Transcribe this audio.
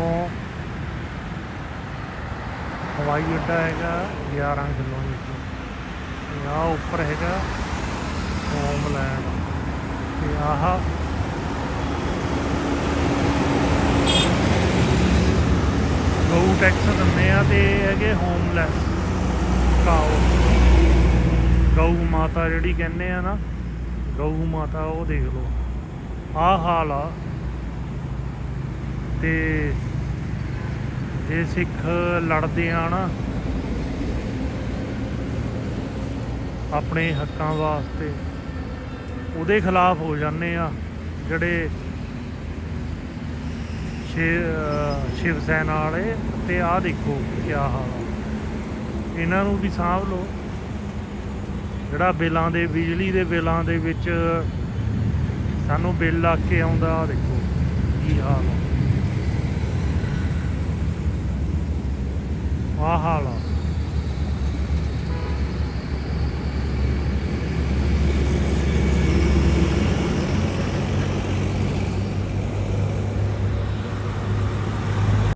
ਤੋਂ ਹਵਾਈ ਅੱਡਾ ਹੈਗਾ 11 ਕਿਲੋਮੀਟਰ ਆ ਉੱਪਰ ਹੈਗਾ ਹੋਮਲੈਂਡ। ਤੇ ਆਹ ਗਊ ਟੈਕਸ ਦਿੰਦੇ ਆ ਤੇ ਹੈਗੇ ਹੋਮਲੈਸ ਕਾਓ ਗਊ ਮਾਤਾ ਜਿਹੜੀ ਕਹਿੰਦੇ ਆ ਨਾ, ਗਊ ਮਾਤਾ ਉਹ ਦੇਖ ਲਓ। ਆਹ ਹਾਲ ਆ। ਤੇ ਜੇ ਸਿੱਖ ਲੜਦੇ ਆ ਨਾ ਆਪਣੇ ਹੱਕਾਂ ਵਾਸਤੇ ਉਹਦੇ ਖਿਲਾਫ ਹੋ ਜਾਂਦੇ ਆ, ਜਿਹੜੇ ਸ਼ਿਵ ਸੈਨਾ ਵਾਲੇ ਤੇ ਆਹ ਦੇਖੋ ਕੀ ਹਾਲ ਆ। ਇਹਨਾਂ ਨੂੰ ਵੀ ਸਾਂਭ ਲਓ। ਜਿਹੜਾ ਬਿੱਲਾਂ ਦੇ, ਬਿਜਲੀ ਦੇ ਬਿੱਲਾਂ ਦੇ ਵਿੱਚ ਸਾਨੂੰ ਬਿੱਲ ਲਾ ਕੇ ਆਉਂਦਾ, ਆਹ ਦੇਖੋ ਕੀ ਹਾਲ ਆ। 花好了